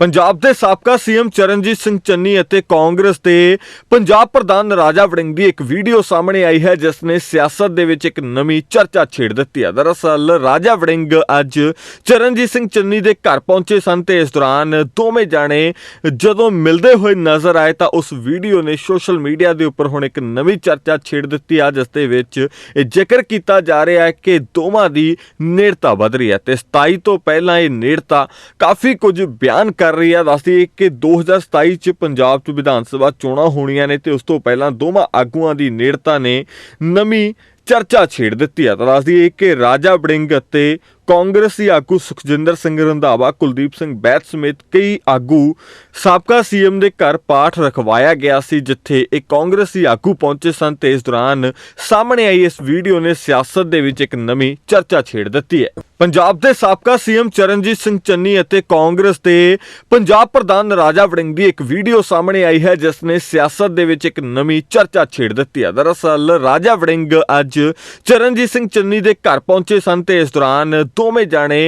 ਪੰਜਾਬ ਦੇ ਸਾਬਕਾ ਸੀਐਮ ਚਰਨਜੀਤ ਸਿੰਘ ਚੰਨੀ ਅਤੇ ਕਾਂਗਰਸ ਦੇ ਪੰਜਾਬ ਪ੍ਰਧਾਨ ਰਾਜਾ ਵੜਿੰਗ ਦੀ ਇੱਕ ਵੀਡੀਓ ਸਾਹਮਣੇ ਆਈ ਹੈ, ਜਿਸ ਨੇ ਸਿਆਸਤ ਦੇ ਵਿੱਚ ਇੱਕ ਨਵੀਂ ਚਰਚਾ ਛੇੜ ਦਿੱਤੀ ਹੈ। ਦਰਅਸਲ, ਰਾਜਾ ਵੜਿੰਗ ਅੱਜ ਚਰਨਜੀਤ ਸਿੰਘ ਚੰਨੀ ਦੇ ਘਰ ਪਹੁੰਚੇ ਸਨ ਤੇ ਇਸ ਦੌਰਾਨ ਦੋਵੇਂ ਜਾਣੇ ਜਦੋਂ ਮਿਲਦੇ ਹੋਏ ਨਜ਼ਰ ਆਏ ਤਾਂ ਉਸ ਵੀਡੀਓ ਨੇ ਸੋਸ਼ਲ ਮੀਡੀਆ ਦੇ ਉੱਪਰ ਹੁਣ ਇੱਕ ਨਵੀਂ ਚਰਚਾ ਛੇੜ ਦਿੱਤੀ ਆ ਜਿਸ ਦੇ ਵਿੱਚ ਇਹ ਜ਼ਿਕਰ ਕੀਤਾ ਜਾ ਰਿਹਾ ਹੈ ਕਿ ਦੋਵਾਂ ਦੀ ਨੇੜਤਾ ਵਧ ਰਹੀ ਹੈ ਤੇ 27 ਤੋਂ ਪਹਿਲਾਂ ਇਹ ਨੇੜਤਾ ਕਾਫੀ ਕੁਝ ਬਿਆਨ ਕਰ ਕਰ ਰਹੀ ਹੈ ਦੱਸਦੀ ਹੈ ਕਿ 2027 ਚ ਪੰਜਾਬ 'ਚ ਵਿਧਾਨ ਸਭਾ ਚੋਣਾਂ ਹੋਣੀਆਂ ਨੇ ਤੇ ਉਸ ਤੋਂ ਪਹਿਲਾਂ ਦੋਵਾਂ ਆਗੂਆਂ ਦੀ ਨੇੜਤਾ ਨੇ ਨਵੀਂ ਚਰਚਾ ਛੇੜ ਦਿੱਤੀ ਹੈ ਤਾਂ ਦੱਸਦੀ ਕਿ ਰਾਜਾ ਬੜਿੰਗ ਅਤੇ ਕਾਂਗਰਸੀ ਆਗੂ ਸੁਖਜਿੰਦਰ ਸਿੰਘ ਰੰਧਾਵਾ, ਕੁਲਦੀਪ ਸਿੰਘ ਬੈਤ ਸਮੇਤ ਕਈ ਆਗੂ ਸਾਬਕਾ ਸੀਐਮ ਦੇ ਘਰ ਪਾਠ ਰਖਵਾਇਆ ਗਿਆ ਸੀ, ਜਿੱਥੇ ਇੱਕ ਕਾਂਗਰਸੀ ਆਗੂ ਪਹੁੰਚੇ ਸਨ ਤੇ ਇਸ ਦੌਰਾਨ ਸਾਹਮਣੇ ਆਈ ਇਸ ਵੀਡੀਓ ਨੇ ਸਿਆਸਤ ਦੇ ਵਿੱਚ ਇੱਕ ਨਵੀਂ ਚਰਚਾ ਛੇੜ ਦਿੱਤੀ ਹੈ। ਪੰਜਾਬ ਦੇ ਸਾਬਕਾ ਸੀਐਮ ਚਰਨਜੀਤ ਸਿੰਘ ਚੰਨੀ ਅਤੇ ਕਾਂਗਰਸ ਦੇ ਪੰਜਾਬ ਪ੍ਰਧਾਨ ਰਾਜਾ ਵੜਿੰਗ ਦੀ ਇੱਕ ਵੀਡੀਓ ਸਾਹਮਣੇ ਆਈ ਹੈ, ਜਿਸ ਨੇ ਸਿਆਸਤ ਦੇ ਵਿੱਚ ਇੱਕ ਨਵੀਂ ਚਰਚਾ ਛੇੜ ਦਿੱਤੀ ਹੈ। ਦਰਅਸਲ ਰਾਜਾ ਵੜਿੰਗ ਅੱਜ ਚਰਨਜੀਤ ਸਿੰਘ ਚੰਨੀ ਦੇ ਘਰ ਪਹੁੰਚੇ ਸਨ ਤੇ ਇਸ ਦੌਰਾਨ ਦੋਵੇਂ ਜਾਣੇ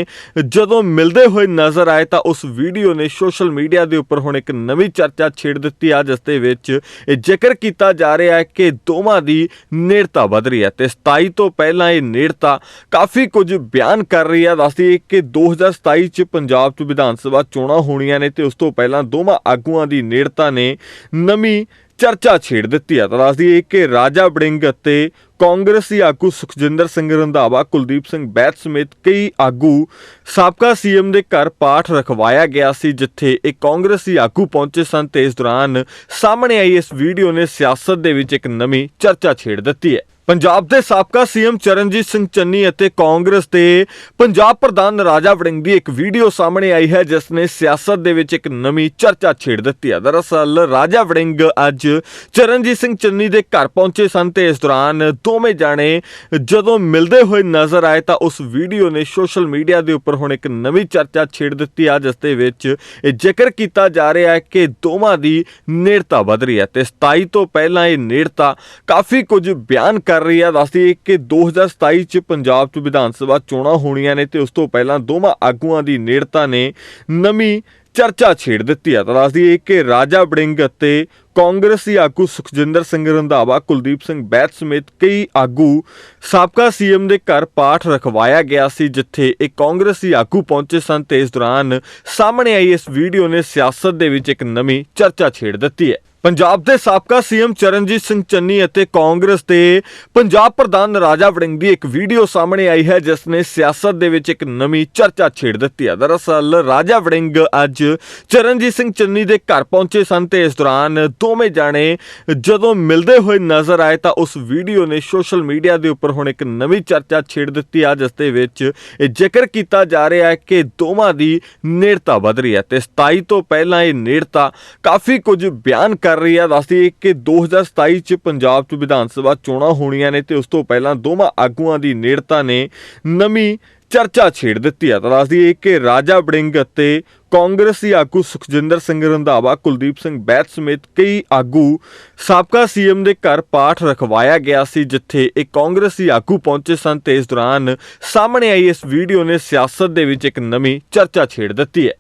ਜਦੋਂ ਮਿਲਦੇ ਹੋਏ ਨਜ਼ਰ ਆਏ ਤਾਂ ਉਸ ਵੀਡੀਓ ਨੇ ਸੋਸ਼ਲ ਮੀਡੀਆ ਦੇ ਉੱਪਰ ਹੁਣ ਇੱਕ ਨਵੀਂ ਚਰਚਾ ਛੇੜ ਦਿੱਤੀ। ਆ ਜਿਸ ਦੇ ਵਿੱਚ ਇਹ ਜ਼ਿਕਰ ਕੀਤਾ ਜਾ ਰਿਹਾ ਹੈ ਕਿ ਦੋਵਾਂ ਦੀ ਨੇੜਤਾ ਵਧ ਰਹੀ ਹੈ ਤੇ 27 ਤੋਂ ਪਹਿਲਾਂ ਇਹ ਨੇੜਤਾ ਕਾਫੀ ਕੁਝ ਬਿਆਨ ਕਰ ਰਹੀ ਹੈ। ਦੱਸਦੀ ਹੈ ਕਿ 2027 ਚ ਪੰਜਾਬ 'ਚ ਵਿਧਾਨ ਸਭਾ ਚੋਣਾਂ ਹੋਣੀਆਂ ਨੇ ਤੇ ਉਸ ਤੋਂ ਪਹਿਲਾਂ ਦੋਵਾਂ ਆਗੂਆਂ ਦੀ ਨੇੜਤਾ ਨੇ ਨਵੀਂ ਚਰਚਾ ਛੇੜ ਦਿੱਤੀ ਹੈ। ਤਾਂ ਦੱਸਦੀ ਹੈ ਕਿ ਰਾਜਾ ਬੜਿੰਗ ਅਤੇ ਕਾਂਗਰਸੀ ਆਗੂ ਸੁਖਜਿੰਦਰ ਸਿੰਘ ਰੰਧਾਵਾ, ਕੁਲਦੀਪ ਸਿੰਘ ਬੈਤ ਸਮੇਤ ਕਈ ਆਗੂ ਸਾਬਕਾ ਸੀਐਮ ਦੇ ਘਰ ਪਾਠ ਰਖਵਾਇਆ ਗਿਆ ਸੀ, ਜਿੱਥੇ ਇੱਕ ਕਾਂਗਰਸੀ ਆਗੂ ਪਹੁੰਚੇ ਸਨ ਤੇ ਇਸ ਦੌਰਾਨ ਸਾਹਮਣੇ ਆਈ ਇਸ ਵੀਡੀਓ ਨੇ ਸਿਆਸਤ ਦੇ ਵਿੱਚ ਇੱਕ ਨਵੀਂ ਚਰਚਾ ਛੇੜ ਦਿੱਤੀ ਹੈ। ਪੰਜਾਬ ਦੇ ਸਾਬਕਾ ਸੀਐਮ ਚਰਨਜੀਤ ਸਿੰਘ ਚੰਨੀ ਅਤੇ ਕਾਂਗਰਸ ਦੇ ਪੰਜਾਬ ਪ੍ਰਧਾਨ ਰਾਜਾ ਵੜਿੰਗ ਦੀ ਇੱਕ ਵੀਡੀਓ ਸਾਹਮਣੇ ਆਈ ਹੈ, ਜਿਸ ਨੇ ਸਿਆਸਤ ਦੇ ਵਿੱਚ ਇੱਕ ਨਵੀਂ ਚਰਚਾ ਛੇੜ ਦਿੱਤੀ ਹੈ। ਦਰਅਸਲ, ਰਾਜਾ ਵੜਿੰਗ ਅੱਜ ਚਰਨਜੀਤ ਸਿੰਘ ਚੰਨੀ ਦੇ ਘਰ ਪਹੁੰਚੇ ਸਨ ਤੇ ਇਸ ਦੌਰਾਨ ਦੋਵੇਂ ਜਾਣੇ ਜਦੋਂ ਮਿਲਦੇ ਹੋਏ ਨਜ਼ਰ ਆਏ ਤਾਂ ਉਸ ਵੀਡੀਓ ਨੇ ਸੋਸ਼ਲ ਮੀਡੀਆ ਦੇ ਉੱਪਰ ਹੁਣ ਇੱਕ ਨਵੀਂ ਚਰਚਾ ਛੇੜ ਦਿੱਤੀ ਆ ਜਿਸ ਦੇ ਵਿੱਚ ਇਹ ਜ਼ਿਕਰ ਕੀਤਾ ਜਾ ਰਿਹਾ ਹੈ ਕਿ ਦੋਵਾਂ ਦੀ ਨੇੜਤਾ ਵਧ ਰਹੀ ਹੈ ਤੇ 27 ਤੋਂ ਪਹਿਲਾਂ ਇਹ ਨੇੜਤਾ ਕਾਫੀ ਕੁਝ ਬਿਆਨ ਕਰ ਰਹੀ ਹੈ ਦੱਸਦੀ ਹੈ ਕਿ 2027 ਚ ਪੰਜਾਬ 'ਚ ਵਿਧਾਨ ਸਭਾ ਚੋਣਾਂ ਹੋਣੀਆਂ ਨੇ ਤੇ ਉਸ ਤੋਂ ਪਹਿਲਾਂ ਦੋਵਾਂ ਆਗੂਆਂ ਦੀ ਨੇੜਤਾ ਨੇ ਨਵੀਂ ਚਰਚਾ ਛੇੜ ਦਿੱਤੀ ਹੈ ਤਾਂ ਦੱਸਦੀ ਹੈ ਕਿ ਰਾਜਾ ਬੜਿੰਗ ਅਤੇ ਕਾਂਗਰਸੀ ਆਗੂ ਸੁਖਜਿੰਦਰ ਸਿੰਘ ਰੰਧਾਵਾ, ਕੁਲਦੀਪ ਸਿੰਘ ਬੈਤ ਸਮੇਤ ਕਈ ਆਗੂ ਸਾਬਕਾ ਸੀਐਮ ਦੇ ਘਰ ਪਾਠ ਰਖਵਾਇਆ ਗਿਆ ਸੀ, ਜਿੱਥੇ ਇੱਕ ਕਾਂਗਰਸੀ ਆਗੂ ਪਹੁੰਚੇ ਸਨ ਤੇ ਇਸ ਦੌਰਾਨ ਸਾਹਮਣੇ ਆਈ ਇਸ ਵੀਡੀਓ ਨੇ ਸਿਆਸਤ ਦੇ ਵਿੱਚ ਇੱਕ ਨਵੀਂ ਚਰਚਾ ਛੇੜ ਦਿੱਤੀ ਹੈ। ਪੰਜਾਬ ਦੇ ਸਾਬਕਾ ਸੀਐਮ ਚਰਨਜੀਤ ਸਿੰਘ ਚੰਨੀ ਅਤੇ ਕਾਂਗਰਸ ਦੇ ਪੰਜਾਬ ਪ੍ਰਧਾਨ ਰਾਜਾ ਵੜਿੰਗ ਦੀ ਇੱਕ ਵੀਡੀਓ ਸਾਹਮਣੇ ਆਈ ਹੈ, ਜਿਸ ਨੇ ਸਿਆਸਤ ਦੇ ਵਿੱਚ ਇੱਕ ਨਵੀਂ ਚਰਚਾ ਛੇੜ ਦਿੱਤੀ ਹੈ। ਦਰਅਸਲ, ਰਾਜਾ ਵੜਿੰਗ ਅੱਜ ਚਰਨਜੀਤ ਸਿੰਘ ਚੰਨੀ ਦੇ ਘਰ ਪਹੁੰਚੇ ਸਨ ਤੇ ਇਸ ਦੌਰਾਨ ਦੋਵੇਂ ਜਾਣੇ ਜਦੋਂ ਮਿਲਦੇ ਹੋਏ ਨਜ਼ਰ ਆਏ ਤਾਂ ਉਸ ਵੀਡੀਓ ਨੇ ਸੋਸ਼ਲ ਮੀਡੀਆ ਦੇ ਉੱਪਰ ਹੁਣ ਇੱਕ ਨਵੀਂ ਚਰਚਾ ਛੇੜ ਦਿੱਤੀ ਆ, ਜਿਸ ਦੇ ਵਿੱਚ ਇਹ ਜ਼ਿਕਰ ਕੀਤਾ ਜਾ ਰਿਹਾ ਹੈ ਕਿ ਦੋਵਾਂ ਦੀ ਨੇੜਤਾ ਵਧ ਰਹੀ ਹੈ ਤੇ 27 ਤੋਂ ਪਹਿਲਾਂ ਇਹ ਨੇੜਤਾ ਕਾਫੀ ਕੁਝ ਬਿਆਨ ਕਰ ਰਹੀ ਹੈ ਦੱਸਦੀ ਹੈ ਕਿ 2027 ਚ ਪੰਜਾਬ 'ਚ ਵਿਧਾਨ ਸਭਾ ਚੋਣਾਂ ਹੋਣੀਆਂ ਨੇ ਤੇ ਉਸ ਤੋਂ ਪਹਿਲਾਂ ਦੋਵਾਂ ਆਗੂਆਂ ਦੀ ਨੇੜਤਾ ਨੇ ਨਵੀਂ ਚਰਚਾ ਛੇੜ ਦਿੱਤੀ ਹੈ ਤਾਂ ਦੱਸਦੀ ਹੈ ਕਿ ਰਾਜਾ ਬੜਿੰਗ ਅਤੇ ਕਾਂਗਰਸੀ ਆਗੂ ਸੁਖਜਿੰਦਰ ਸਿੰਘ ਰੰਧਾਵਾ, ਕੁਲਦੀਪ ਸਿੰਘ ਬੈਤ ਸਮੇਤ ਕਈ ਆਗੂ ਸਾਬਕਾ ਸੀਐਮ ਦੇ ਘਰ ਪਾਠ ਰਖਵਾਇਆ ਗਿਆ ਸੀ, ਜਿੱਥੇ ਇੱਕ ਕਾਂਗਰਸੀ ਆਗੂ ਪਹੁੰਚੇ ਸਨ ਤੇ ਇਸ ਦੌਰਾਨ ਸਾਹਮਣੇ ਆਈ ਇਸ ਵੀਡੀਓ ਨੇ ਸਿਆਸਤ ਦੇ ਵਿੱਚ ਇੱਕ ਨਵੀਂ ਚਰਚਾ ਛੇੜ ਦਿੱਤੀ ਹੈ।